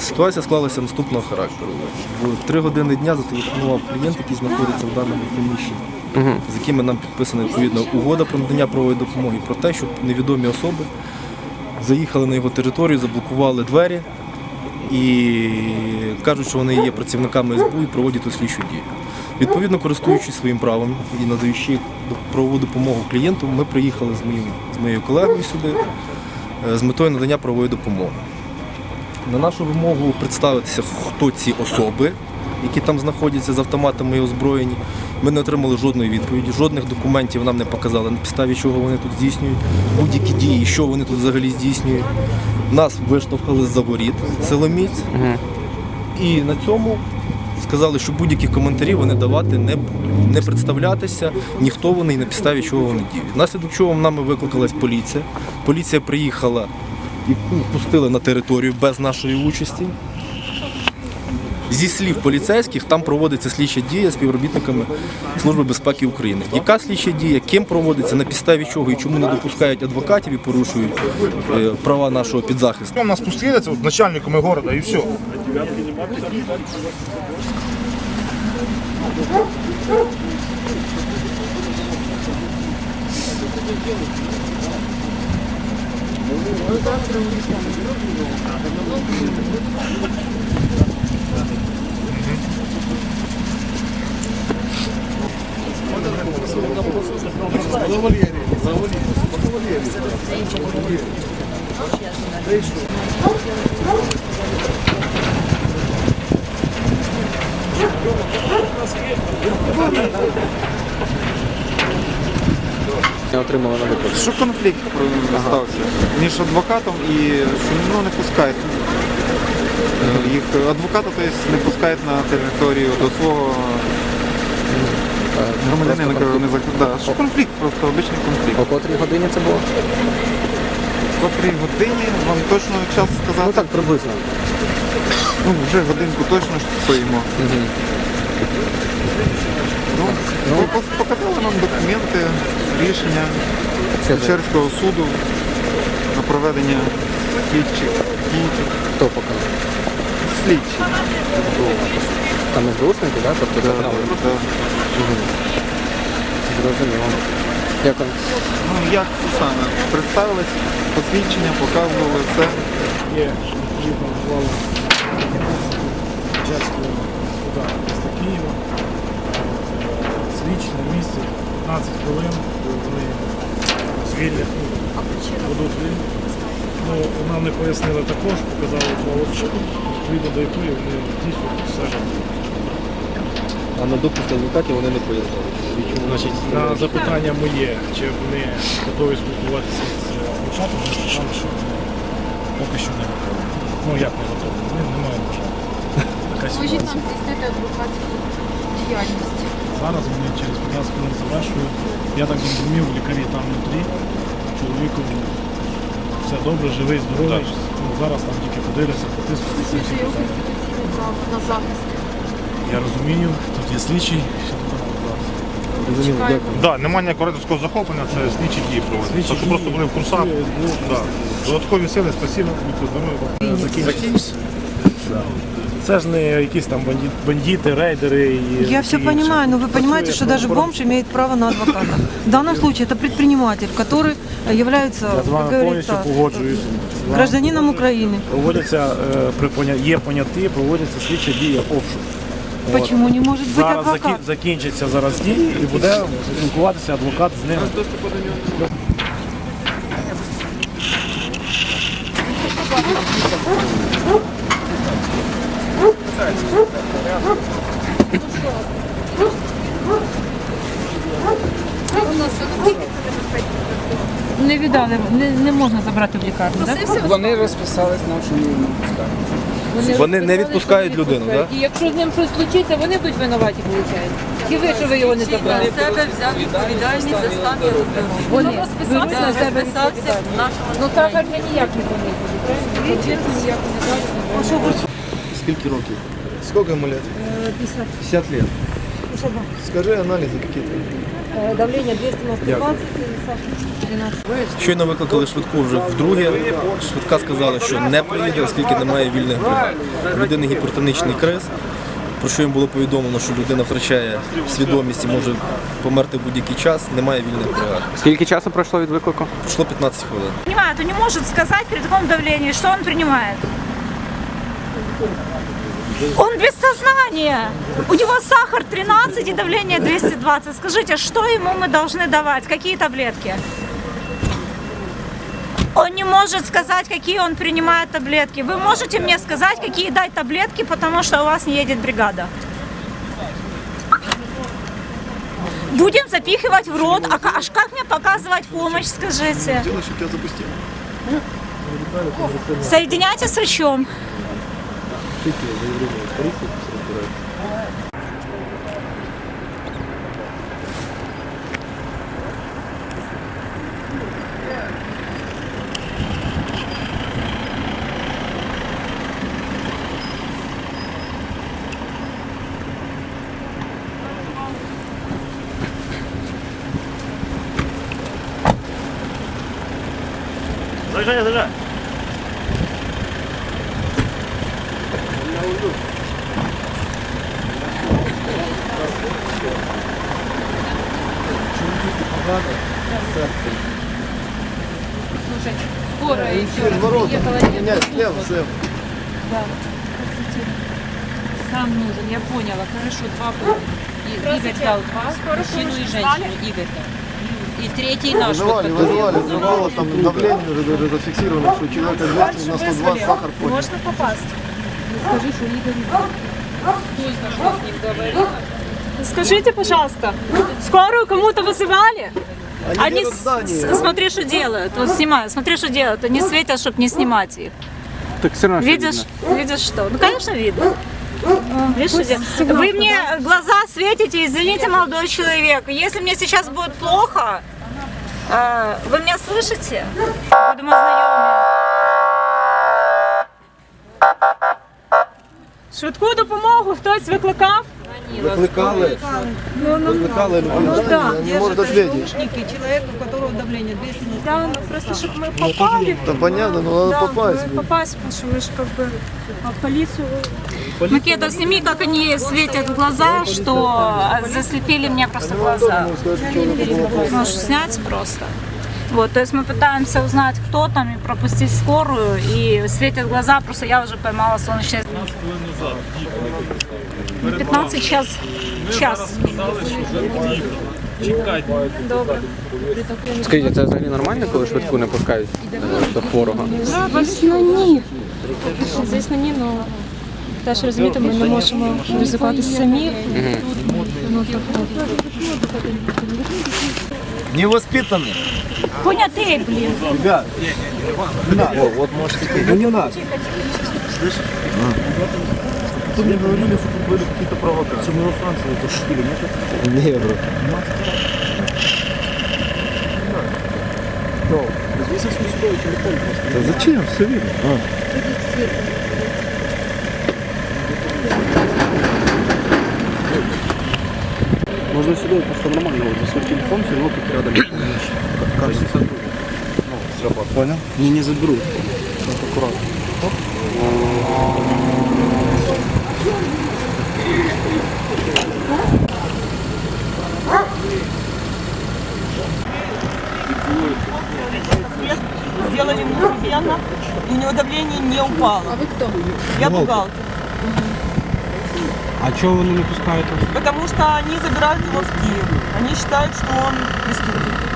Ситуація склалася наступного характеру. В 3 години дня зателефонував клієнт, який знаходиться в даному приміщенні, з якими нам підписана відповідна угода про надання правової допомоги, про те, що невідомі особи заїхали на його територію, заблокували двері і кажуть, що вони є працівниками СБУ і проводять тут слідчу дію. Відповідно, користуючись своїм правом і надаючи правову допомогу клієнту, ми приїхали з моїм з моєю колегою сюди е, з метою надання правової допомоги. На нашу вимогу представитися, хто ці особи, які там знаходяться з автоматами і озброєні. Ми не отримали жодної відповіді, жодних документів нам не показали, на підставі чого вони тут здійснюють, будь-які дії, що вони тут взагалі здійснюють. Нас виштовхали з-за воріт силоміць. І на цьому сказали, що будь-яких коментарів вони давати не будуть, не представлятися, ніхто вони і на підставі чого вони діють. Внаслідок чого нами викликалась поліція. Поліція приїхала і пустили на територію без нашої участі. Зі слів поліцейських, там проводиться слідча дія співробітниками Служби безпеки України. Яка слідча дія, ким проводиться, на підставі чого і чому не допускають адвокатів і порушують е, права нашого підзахисту? Он нас пустили, це начальниками города, і все. Не отримали на виклик. Що конфлікт стався між адвокатом і що ну, не пускають. е, Їх адвоката тобто, не пускають на територію до свого громадянина, якого вони зак- да. Що конфлікт, просто обичний конфлікт. О котрій годині це було? В котрій годині вам точно час сказати. Ну так, приблизно. Ну, вже годинку точно стоїмо. Ну, пос- показали нам документи, рішення Печерського суду на проведення слідчих дій. Хто показав? Слідчі. Там СБУшники, да? Тобто Да, забрали? да. Зрозуміло. Дякую. Ну як це саме? Представились, посвідчення, показували все. є Печерського суда міста Києва. Слідчі на місці 15 хвилин вони звільнять, ну, будуть вільні. Ну, нам не пояснили також, показали суду, відповідно до якої вони дійсно все. А на допуск адвокатів вони не пояснили. Значить, на запитання моє, чи вони готові спілкуватися з адвокатом, вони сказали, що поки що не готові. Ну як не готові? Вони не мають бажання. Можуть нам здійснити адвокатську діяльність. Зараз вони через 15 хвилин завершують. Я так зрозумів, лікарі там внутрі. Чоловіку все добре, живий, здоровий. Ну, зараз там тільки подивляться, потиснути. Це його конституційне право на захист. Я розумію, тут є слідчий, що тут Чекаємо. Да, немає ніякого рейдерського захоплення, це слідчі дії проводять. Слідчі Тобто просто дії, були в курсах. Да. Додаткові сили, спасибо, будьте здорові. Закінчиться. Це ж не якісь там банді- бандити, рейдери і Я все інші. понимаю, но вы понимаете, Працює что даже правоохоронці. бомж имеет право на адвоката. В данном случае это предприниматель, который является, Я з вами как повністю говорится, погоджуюсь. гражданином Украины. Проводяться е, при поня- є поняті, проводяться слідчі дії обшук. От. Почему не может быть Зараз адвокат? закі- закінчиться зараз дії і буде спілкуватися адвокат з ними. Не не, не можна забрати в лікарню, так? Вони розписались нам, що не пускають. Вони не відпускають людину, так? І якщо з ним щось случиться, вони будуть винуваті, виходить. Чи ви, що ви його не забрали? На себе взяв відповідальність за стан здоров'я. Вони розписався, беруть на себе відповідальність. в нашому Ну сахар же ніяк не помітили, дали. Скільки років? Скільки йому лет? 50. 50 лет. Да. Скажи анализы какие-то. Э, Давление 200 на 120 и Саша Щойно викликали швидку вже вдруге. Швидка сказала, що не приїде, оскільки немає вільних бригад. У людини гіпертонічний криз, про що їм було повідомлено, що людина втрачає свідомість і може померти в будь-який час, немає вільних бригад. Скільки часу пройшло від виклику? Пройшло 15 хвилин. Понимает, он не может сказать при таком давлении, что он принимает. Он без сознания. У него сахар 13 и давление 220. Скажите, что ему мы должны давать? Какие таблетки? Он не может сказать, какие он принимает таблетки. Вы можете мне сказать, какие дать таблетки, потому что у вас не едет бригада? Будем запихивать в рот. А аж как мне показывать помощь, скажите? Делай, пишите заявление в полицию, пусть разбираются. Заезжай, заезжай! Слушай, скоро еще раз Ворота. приехала. Менять слева, слева. Сам нужен, я поняла. Хорошо, два было. И Игорь дал два, мужчину и женщину. Игорь дал. И третий наш. вот Вызывали, который вызывали, я вызывало там давление уже даже зафиксировано, что у человека 200 на 120 сахар поднял. Можно попасть. Скажи, что ним говорил? Скажите, пожалуйста, скорую кому-то вызывали? Они с- смотри, что делают. Вот снимаю, смотри, что делают. Они светят, чтобы не снимать их. Так все равно. Видишь, видишь что? Ну, конечно, видно. Видишь? Вы мне глаза светите, извините, молодой человек. Если мне сейчас будет плохо, э, вы меня слышите? Будем знайомі. Швидку допомогу хтось викликав? Выкликали, выкликали, людина не может ответить. Человек, у которого давление 200 на Да, просто чтобы мы попали. Да понятно, но надо попасть. блин. попасть, потому что вы же как бы а полицию. Макета, сними, как они светят в глаза, что заслепили мне просто глаза. Можешь снять просто. Вот, то есть мы пытаемся узнать, кто там, и пропустить скорую, и светят глаза, просто я уже поймала солнечное... 15 час. Час. Скажіть, це взагалі нормально, коли швидку не пускають е, до хворого? Звісно, ні. Звісно, ні, але теж розумієте, ми не можемо ризикувати самі. Ну, тобто, Невоспитанный. Понятый, блин. Ребят, не надо. вот можете. Ну не надо. Тут мне говорили, что тут были какие-то провокации. Мы во Франции это шутили, нет? Не, бро. Да зачем? Все видно. Можно сюда просто нормально, вот, за свой телефон, все равно тут рядом. Каждый Понял? Не, не заберут. Так, аккуратно. Сделали мгновенно, и у него давление не упало. А вы кто? Я бухгалтер. А чого вони не пускають? Потому что они забирают его в Киев. Они считают, что он преступник.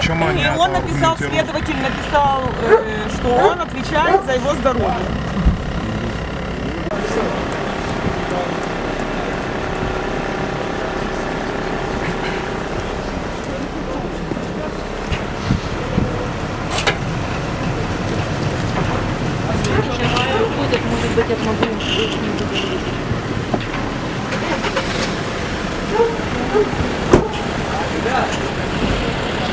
Чому И он написал, следователь написал, э, что он отвечает за его здоровье.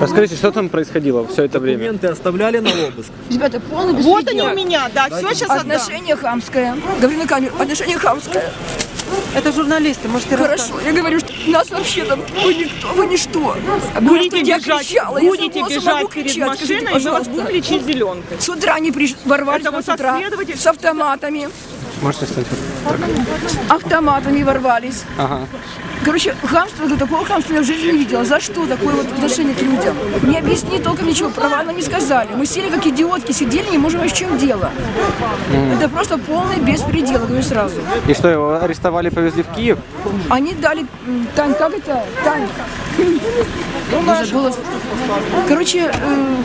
Расскажите, что там происходило все это время? Документы оставляли на обыск. Ребята, полный Вот они у меня, да, все сейчас Отношение хамское. Говорю на камеру, отношение хамское. Это журналисты, можете Хорошо, я говорю, что нас вообще там, вы никто, вы ничто. Будете Я бежать, кричала, я будете могу бежать перед кричать, скажите, машиной, и мы вас пожалуйста. будем лечить зеленкой. С утра они приш... ворвались Это с утра следователь? с автоматами. Можете стать? С автоматами ворвались. Ага. Короче, хамство, да, такого хамства я в жизни не видела. За что такое вот отношение к людям? Не объясни толком ничего, права нам не сказали. Мы сели как идиотки, сидели, не можем в чем дело. Это просто полный беспредел, говорю сразу. И что, его арестовали, повезли в Киев? Они дали, Тань, как это? Тань. Уже было- Короче, э,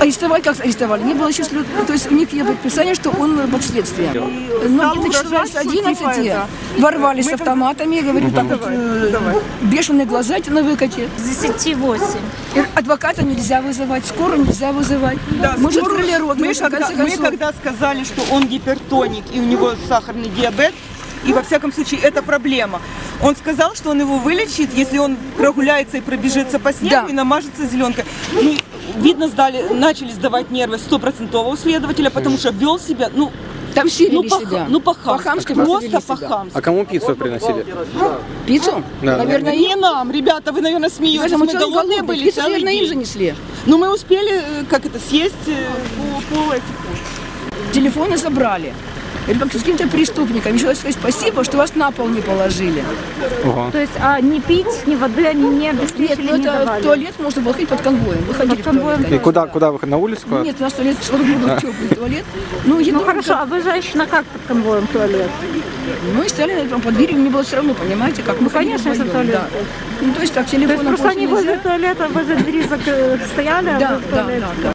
арестовали, как арестовали? Не было еще след- то есть у них есть предписание, что он под следствием. Но где-то часов с 11 ворвались с автоматами, говорю, так вот, э, бешеные глаза эти на выкате. С 10 8. И Адвоката нельзя вызывать, скорую нельзя вызывать. мы же открыли рот, мы, в когда, мы когда сказали, что он гипертоник и у него сахарный диабет, и во всяком случае это проблема. Он сказал, что он его вылечит, если он прогуляется и пробежится по снегу Да. и намажется зеленкой. Ну, видно, сдали, начали сдавать нервы стопроцентового следователя, потому что вел себя, ну, Там ну, по, себя. ну, по-хамски, просто по-хамски. А кому пиццу приносили? Пиццу? Да. Наверное, Не им. нам, ребята, вы, наверное, смеетесь, Даже мы голодные голодный, были пиццу, наверное, им занесли. Но мы успели, э, как это, съесть э, по, по этому. Телефоны забрали. Или как с каким-то преступником. Еще раз сказать спасибо, что вас на пол не положили. Ого. То есть а, ни пить, ни воды они не Нет, обеспечили, ну не это в давали. туалет можно было ходить под конвоем. Выходили Под конвоем. туалет. И куда, куда вы на улицу? куда? Нет, у нас туалет, был теплый туалет. Ну, Ну хорошо, а вы женщина как под конвоем туалет? Ну и стояли наверное, под дверью, мне было все равно, понимаете, как мы Ну, конечно, вдвоем, туалет. да. Ну, то есть так, То есть просто они возле туалета, возле двери стояли, а Да, вы в да, да, да.